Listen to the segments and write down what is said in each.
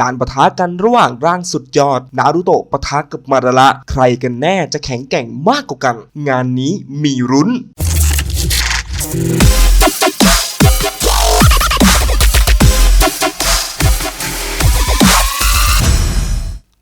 การประทะกันระหว่างร่างสุดยอด นารูโตะปะทะกับมาระละ ใครกันแน่จะแข็งแกร่งมากกว่ากัน งานนี้มีรุ้น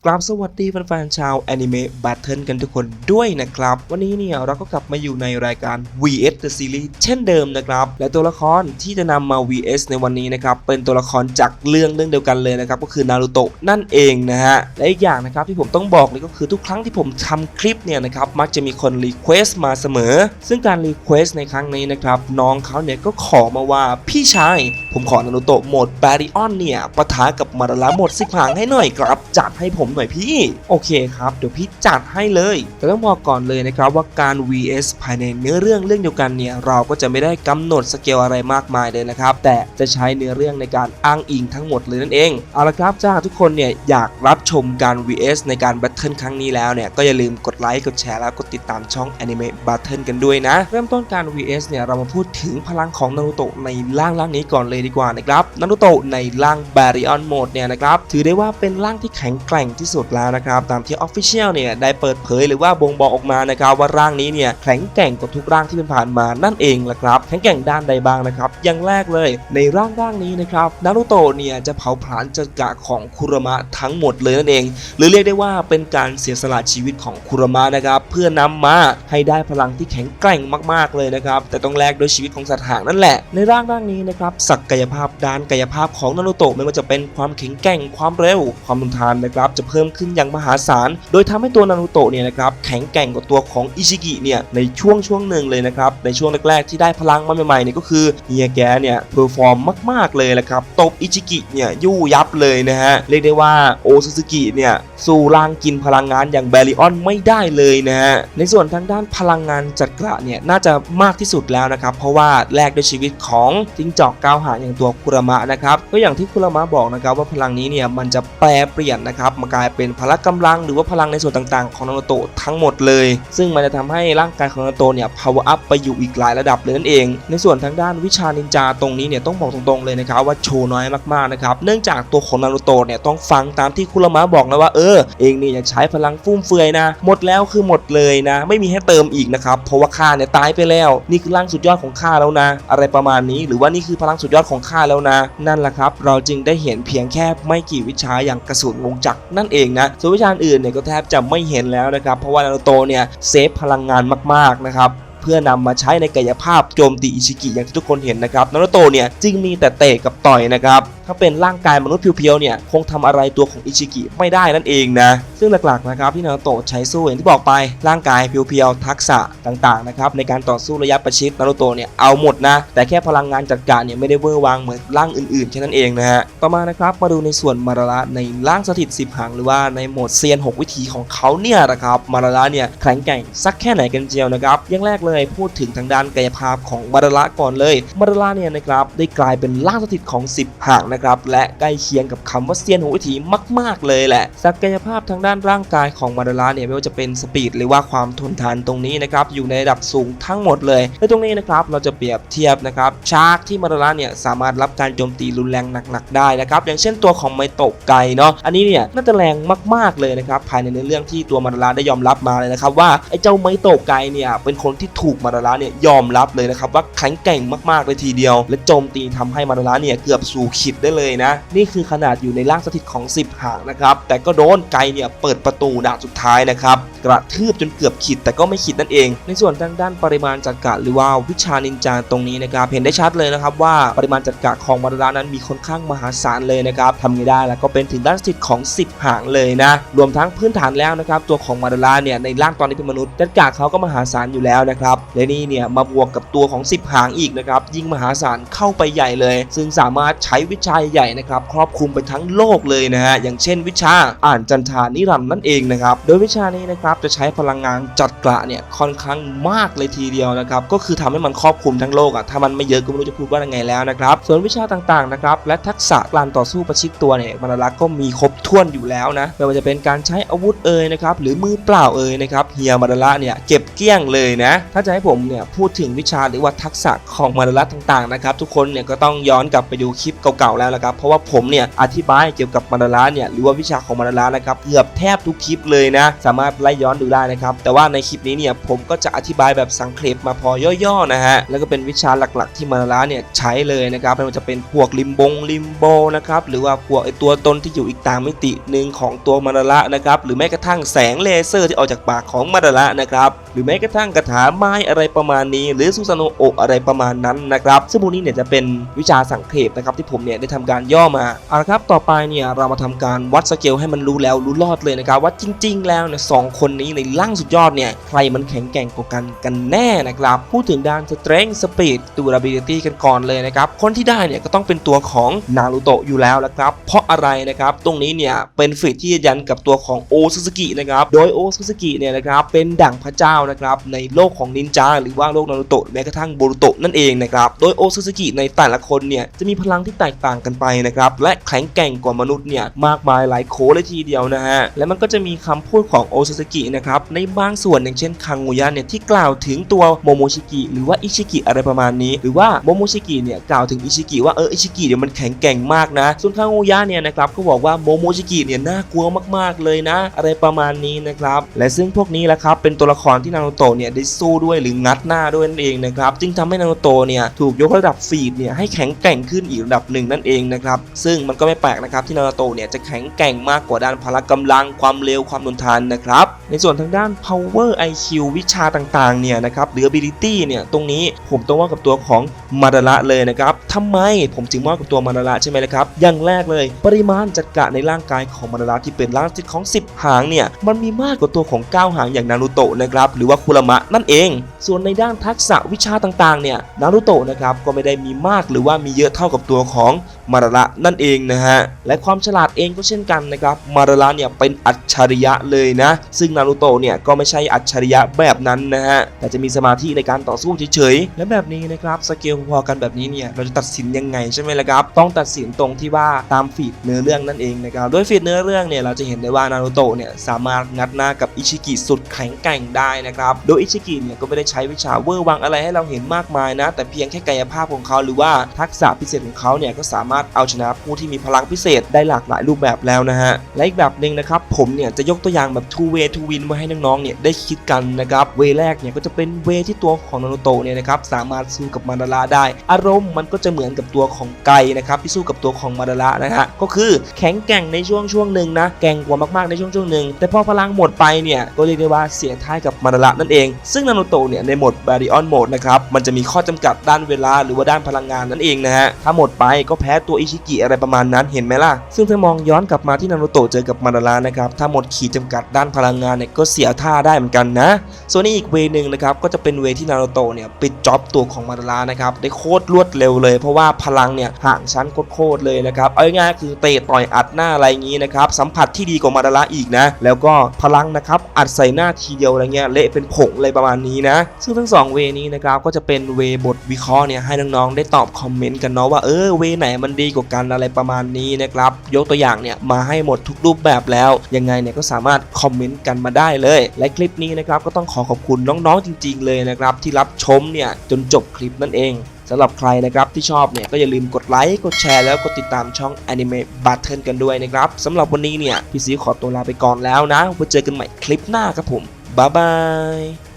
กราบสวัสดีแฟนๆชาวแอนิเมะบัตเทิลกันทุกคนด้วยนะครับ วันนี้เนี่ยเราก็กลับมาอยู่ในรายการ VS The Series เช่นเดิมนะครับ และตัวละครที่จะนำมา VS ในวันนี้นะครับ เป็นตัวละครจากเรื่องเรื่องเดียวกันเลยนะครับ ก็คือนารูโตะนั่นเองนะฮะ และอีกอย่างนะครับที่ผมต้องบอกเลยก็คือทุกครั้งที่ผมทำคลิปเนี่ยนะครับ มักจะมีคนรีเควสต์มาเสมอ ซึ่งการรีเควสต์ในครั้งนี้นะครับ น้องเขาเนี่ยก็ขอมาว่าพี่ชายผมขอนารูโตะโหมดแบริออนเนี่ยปะทะกับมาราระโหมดสิบหางให้หน่อยครับจัดให้ผมหน่อยพี่ โอเคครับเดี๋ยวพี่จัดให้เลย แต่ต้องบอกก่อนเลยนะครับว่าการ VS ภายในเนื้อเรื่องเรื่องเดียวกันเนี่ยเราก็จะไม่ได้กำหนดสเกลอะไรมากมายเลยนะครับ แต่จะใช้เนื้อเรื่องในการอ้างอิงทั้งหมดเลยนั่นเอง เอาละครับถ้าทุกคนเนี่ยอยากรับชมการ VS ในการ Battle ครั้งนี้แล้วเนี่ยก็อย่าลืมกดไลค์กดแชร์แล้วกดติดตามช่อง Anime Battle กันด้วยนะ เริ่มต้นการ VS เนี่ยเรามาพูดถึงพลังของนารูโตะในร่างร่างนี้ก่อนเลยดีกว่านะครับนารูโตะในร่าง Baryon Mode เนี่ยนะครับถือได้ว่าเป็นร่างที่แข็งแกร่งที่สุดแล้วนะครับตามที่ Official เนี่ยได้เปิดเผยหรือว่าบ่งบอกออกมานะครับว่าร่างนี้เนี่ยแข็งแกร่งกว่าทุกร่างที่เป็นผ่านมานั่นเองละครับแข็งแกร่งด้านใดบ้างนะครับอย่างแรกเลยในร่างร่างนี้นะครับนารูโตะเนี่ยจะเผาผลาญจักระของคุรมะทั้งหมดเลยนั่นเอง หรือเรียกได้ว่าเป็นการเสียสละชีวิตของคุรมะนะครับเพื่อนำมาให้ได้พลังที่แข็งแกร่งมาก ๆเลยนะครับแต่ต้องแลกด้วยชีวิตของสัตว์หางนั่นแหละ ในร่างร่างนี้นะครับศักยภาพด้านกายภาพของนารูโตะไม่ว่าจะเป็นความแข็งแกร่งความเร็วความทนทานนะครับจะเพิ่มขึ้นอย่างมหาศาล โดยทำให้ตัวนารูโตะเนี่ยนะครับแข็งแกร่งกว่าตัวของอิชิกิเนี่ยในช่วงช่วงหนึ่งเลยนะครับในช่วงแรกๆที่ได้พลังมาใหม่ๆเนี่ยก็คือเฮียแกเนี่ยเพอร์ฟอร์มมากๆเลยแหละครับตบอิชิกิเนี่ยยู่ยับเลยนะฮะเรียกได้ว่าโอซูซูกิเนี่ยสู้ร่างกินพลังงานอย่างแบริออนไม่ได้เลยนะฮะในส่วนทางด้านพลังงานจักระเนี่ยน่าจะมากที่สุดแล้วนะครับเพราะว่าแลกด้วยชีวิตของจิงจอกก้าวหางอย่างตัวคุรามะนะครับก็อย่างที่คุรามะบอกนะครับว่าพลังนี้เนี่ยมันจะแปลเปลี่ยนนะครับมาายเป็นพละกำลัง หรือว่าพลังในส่วนต่างๆ ของนารูโตะทั้งหมดเลย ซึ่งมันจะทำให้ร่างกายของนารูโตะเนี่ย power up ไปอยู่อีกหลายระดับเลยนั่นเอง ในส่วนทางด้านวิชานินจาตรงนี้เนี่ยต้องบอกตรงๆเลยนะครับว่าโชว์น้อยมากๆนะครับเนื่องจากตัวของนารูโตะเนี่ยต้องฟังตามที่คุรามะบอกนะว่าเออเองเนี่ยอย่าใช้พลังฟุ่มเฟือยนะ หมดแล้วคือหมดเลยนะ ไม่มีให้เติมอีกนะครับเพราะว่าข้าเนี่ยตายไปแล้ว นี่คือร่างสุดยอดของข้าแล้วนะ อะไรประมาณนี้ หรือว่านี่คือพลังสุดยอดของข้าแล้วนะ นั่นแหละครับ เราจึงได้เห็นเพียงแค่ไม่กี่วิชาอย่างกระสุนวงจักรนั่นเองนะส่วนวิชาอื่นเนี่ยก็แทบจะไม่เห็นแล้วนะครับ เพราะว่านารูโตเนี่ยเซฟพลังงานมากๆนะครับเพื่อนำมาใช้ในกายภาพโจมตีอิชิกิอย่างที่ทุกคนเห็นนะครับนารูโตะเนี่ยจึงมีแต่เตะกับต่อยนะครับ ถ้าเป็นร่างกายมนุษย์เพียวๆเนี่ยคงทำอะไรตัวของอิชิกิไม่ได้นั่นเองนะซึ่งหลักๆนะครับที่นารูโตะใช้สู้อย่างที่บอกไปร่างกายเพียวๆทักษะต่างๆนะครับในการต่อสู้ระยะประชิดนารูโตะเนี่ยเอาหมดนะ แต่แค่พลังงานจัดการเนี่ยไม่ได้เวอร์วางเหมือนร่างอื่นๆแค่นั้นเองนะฮะต่อมานะครับมาดูในส่วนมาราระในร่างสถิตสิบหางหรือว่าในโหมดเซียน 6 วิธีของเขาเนี่ยนะครับมาราระเนี่ยแข็งแกร่งสักแค่ไหนกันเจียวนะครับอย่างแรกเลยพูดถึงทางด้านกายภาพของมาราระก่อนเลยมาราระเนี่ยนะครับได้กลายเป็นร่างสถิตของ 10หางนะครับ และใกล้เคียงกับคำว่าเซียน6วิธีมาก ๆ เลยแหละ ศักยภาพทางด้านร่างกายของมาราระเนี่ยไม่ว่าจะเป็นสปีดหรือว่าความทนทานตรงนี้นะครับอยู่ในระดับสูงทั้งหมดเลยและตรงนี้นะครับเราจะเปรียบเทียบนะครับชาร์กที่มาราระเนี่ยสามารถรับการโจมตีรุนแรงหนักๆได้นะครับอย่างเช่นตัวของไมโตะไกเนาะอันนี้เนี่ยน่าจะแรงมากๆเลยนะครับภายในเนื้อเรื่องที่ตัวมาราระได้ยอมรับมาเลยนะครับว่าไอ้เจ้าไมโตะไกเนี่ยเป็นคนที่ถูกมาราระเนี่ยยอมรับเลยนะครับว่าแข็งแกร่งมากๆเลยทีเดียว และโจมตีทำให้มาราระเนี่ยเกือบสู่ขีดได้เลยนะ นี่คือขนาดอยู่ในร่างสถิตของ 10หางนะครับ แต่ก็โดนไกเนี่ยเปิดประตูด่านสุดท้ายนะครับ กระทืบจนเกือบขีดแต่ก็ไม่ขีดนั่นเอง ในส่วนทางด้านปริมาณจัดกะหรือว่าวิชานินจาตรงนี้นะครับเห็นได้ชัดเลยนะครับว่าปริมาณจัดกะของมารานั้นมีค่อนข้างมหาศาลเลยนะครับทำไงได้แล้วก็เป็นถึงด้านสถิตของ 10 หางเลยนะ รวมทั้งพื้นฐานแล้วนะครับตัวของมาราระเนี่ยในร่างตอนนี้เป็นมนุษย์จัดกะเขาก็มหาศาลอยู่แล้วนะครับและนี่เนี่ยมาบวกกับตัวของ 10 หางอีกนะครับยิ่งมหาศาลเข้าไปใหญ่เลย ซึ่งสามารถใช้วิชาใหญ่นะครับครอบคลุมไปทั้งโลกเลยนะฮะอย่างเช่น วิชาอ่านจันทานิรันดร์นั่นเองนะครับโดยวิชานี้นะครับจะใช้พลังงานจัดกระเนี่ยค่อนข้างมากเลยทีเดียวนะครับก็คือทำให้มันครอบคลุมทั้งโลกอะถ้ามันไม่เยอะก็ไม่รู้จะพูดว่ายังไงแล้วนะครับส่วนวิชาต่างๆนะครับและทักษะการต่อสู้ประชิดตัวเนี่ยมาราระก็มีครบถ้วนอยู่แล้วนะไม่ว่าจะเป็นการใช้อาวุธเอ่ยนะครับหรือมือเปล่าเอ่ยนะครับเฮียมาราระเนี่ยเก็บเกี้ยงเลยนะถ้าจะให้ผมเนี่ยพูดถึงวิชาหรือว่าทักษะของมาราระต่างๆนะครับทุกคนเนี่ยก็ต้องย้อนกลับไปดูคลิปเก่าๆแล้วนะครับเพราะว่าผมเนี่ยอธิบายเกี่ยวกับมาดาระเนี่ยหรือว่าวิชาของมาดาระนะครับเกือบแทบทุกคลิปเลยนะ สามารถไล่ย้อนดูได้นะครับ แต่ว่าในคลิปนี้เนี่ยผมก็จะอธิบายแบบสังเคปมาพอย่อๆนะฮะแล้วก็เป็นวิชาหลักๆ ที่มาดาระเนี่ยใช้เลยนะครับไม่ว่าจะเป็นพวกลิมบงลิมโบนะครับหรือว่าพวกไอตัวตนที่อยู่อีกต่ามมิติหนึ่งของตัวมาดาระนะครับหรือแม้กระทั่งแสงเลเซอร์ที่ออกจากปากของมาดาระนะครับหรือแม้กระทั่งคาถาไม้อะไรประมาณนี้ หรือซูซานโอะอะไรประมาณนั้นนะครับซึ่งพวกนี้เนี่ยจะเป็นวิชาสังเคปนะครับที่ผมเนี่ยได้ทำการย่อมาเอาละครับต่อไปเนี่ยเรามาทำการวัดสเกลให้มันรู้แล้วรู้รอดเลยนะครับว่าจริง ๆ แล้วเนี่ยสองคนนี้ในร่างสุดยอดเนี่ยใครมันแข็งแกร่งกว่ากันกันแน่นะครับพูดถึงด้าน strength speed durability กันก่อนเลยนะครับคนที่ได้เนี่ยก็ต้องเป็นตัวของนารูโตะอยู่แล้วละครับเพราะอะไรนะครับตรงนี้เนี่ยเป็นฟีดที่ยืนยันกับตัวของโอซุสกินะครับโดยโอซุสกิเนี่ยนะครับเป็นดั่งพระเจ้านะครับ ในโลกของนินจาหรือว่าโลกนารูโตะแม้กระทั่งโบรุโตะนั่นเองนะครับ โดยโอซุสกิในแต่ละคนเนี่ยจะมีพลังที่แตกต่างกันไปนะครับ และแข็งแกร่งกว่ามนุษย์เนี่ยมากมายหลายโคเลยทีเดียวนะฮะ และมันก็จะมีคำพูดของโอซุสกินะครับในบางส่วนอย่างเช่นคังงูยะเนี่ยที่กล่าวถึงตัวโมโมชิกิหรือว่าอิชิกิอะไรประมาณนี้ หรือว่าโมโมชิกิเนี่ยกล่าวถึงอิชิกิว่าเอออิชิกิเนี่ยมันแข็งแกร่งมากนะ ส่วนคังงูยะเนี่ยนะครับก็บอกว่าโมโมชิกิเนี่ยน่ากลัวมากๆเลยนะ อะไรประมาณนี้นะครับและซึ่งพวกนี้แหละครับเป็นตัวละครที่นารูโตะเนี่ยได้สู้ด้วยหรืองัดหน้าด้วยนั่นเองนะครับจึงทำให้นารูโตะเนี่ยถูกยกระดับฟีดเนี่ยให้แข็งแกร่งขึ้นอีกระดับหนึ่งนั่นเองนะครับซึ่งมันก็ไม่แปลกนะครับที่นารูโตะเนี่ยจะแข็งแกร่งมากกว่าด้านพละกำลังความเร็วความทนทานนะครับในส่วนทางด้าน power IQ วิชาต่างๆเนี่ยนะครับหรือ ability เนี่ยตรงนี้ผมต้องว่ากับตัวของมาดาระเลยนะครับทำไมผมจึงว่ากับตัวมาดาระใช่ไหมล่ะครับอย่างแรกเลยปริมาณจัดกะในร่างกายของมาดาระที่เป็นร่างจิตของ 10 หางเนี่ยมันมีมากกว่าตัวของ 9 หางอย่างนารูโตะนะครับหรือว่าคุรมะนั่นเอง ส่วนในด้านทักษะวิชาต่างๆเนี่ยนารุโตะนะครับก็ไม่ได้มีมากหรือว่ามีเยอะเท่ากับตัวของ มาระนั่นเองนะฮะและความฉลาดเองก็เช่นกันนะครับมาระเนี่ยเป็นอัจฉริยะเลยนะซึ่งนารูโตะเนี่ยก็ไม่ใช่อัจฉริยะแบบนั้นนะฮะแต่จะมีสมาธิในการต่อสู้เฉยๆและแบบนี้นะครับสเกลพอๆกันแบบนี้เนี่ยเราจะตัดสินยังไงใช่ไหมล่ะครับ ต้องตัดสินตรงที่ว่าตามฟีดเนื้อเรื่องนั่นเองนะครับโดยฟีดเนื้อเรื่องเนี่ยเราจะเห็นได้ว่านารูโตะเนี่ยสามารถงัดหน้ากับอิชิกิสุดแข็งแกร่งได้นะครับโดยอิชิกิเนี่ยก็ไม่ได้ใช้วิชาเวอร์วังอะไรให้เราเห็นมากมายนะ แต่เพียงแค่กายภาพของเขาหรือว่าทักษะพิเศษของเขาเนี่ยก็สามารถเอาชนะผู้ที่มีพลังพิเศษได้หลากหลายรูปแบบแล้วนะฮะ และอีกแบบหนึ่งนะครับ ผมเนี่ยจะยกตัวอย่างแบบ two way to win มาให้น้องๆเนี่ยได้คิดกันนะครับ เวแรกเนี่ยก็จะเป็นเวที่ตัวของนารูโตะเนี่ยนะครับสามารถสู้กับมาดาระได้ อารมณ์มันก็จะเหมือนกับตัวของไกนะครับที่สู้กับตัวของมาดาระนะฮะก็คือแข็งแกร่งในช่วงช่วงหนึ่งนะแกร่งกว่ามากๆในช่วงช่วงหนึ่งแต่พอพลังหมดไปเนี่ยก็เรียกได้ว่าเสียท้ายกับมาดาระนั่นเอง ซึ่งนารูโตะเนี่ยในโหมดบาริออนโหมดนะครับมันจะมีข้อจำกัดด้านเวลาหรือว่าด้านพลังงานนั่นเองนะฮะถ้าหมดไปก็แพ้ตัวอิชิกิอะไรประมาณนั้นเห็นไหมล่ะ ซึ่งถ้ามองย้อนกลับมาที่นารูโตะเจอกับมาดาระนะครับถ้าหมดขีดจำกัดด้านพลังงานเนี่ยก็เสียท่าได้เหมือนกันนะ ส่วนนี้อีกเวนึงนะครับก็จะเป็นเวที่นารูโตะเนี่ยปิดจ็อบตัวของมาดาระนะครับได้โคตรรวดเร็วเลย เพราะว่าพลังเนี่ยห่างชั้นโคตรเลยนะครับเอาง่ายๆคือเตะต่อยอัดหน้าอะไรอย่างนี้นะครับสัมผัสที่ดีกว่ามาดาระอีกนะแล้วก็พลังนะครับอัดใส่หน้าทีเดียวอะไรเงี้ยเละเป็นผงอะไรประมาณนี้นะ ซึ่งทั้งสองเวนี้นะครับก็จะเป็นเวบทวิเคราะห์เนี่ยให้น้องๆได้ตอบคอมเมนต์กันเนาะว่าเออเวไหนมันดีกว่ากันอะไรประมาณนี้นะครับ ยกตัวอย่างเนี่ยมาให้หมดทุกรูปแบบแล้ว ยังไงเนี่ยก็สามารถคอมเมนต์กันมาได้เลย และคลิปนี้นะครับก็ต้องขอขอบคุณน้องๆจริง ๆ เลยนะครับ ที่รับชมเนี่ยจนจบคลิปนั่นเองสำหรับใครนะครับที่ชอบเนี่ยก็อย่าลืมกดไลค์ กดแชร์แล้วกดติดตามช่อง Anime Battle กันด้วยนะครับสำหรับวันนี้เนี่ยพี่ซีขอตัวลาไปก่อนแล้วนะไว้เจอกันใหม่คลิปหน้าครับผมบ๊ายบาย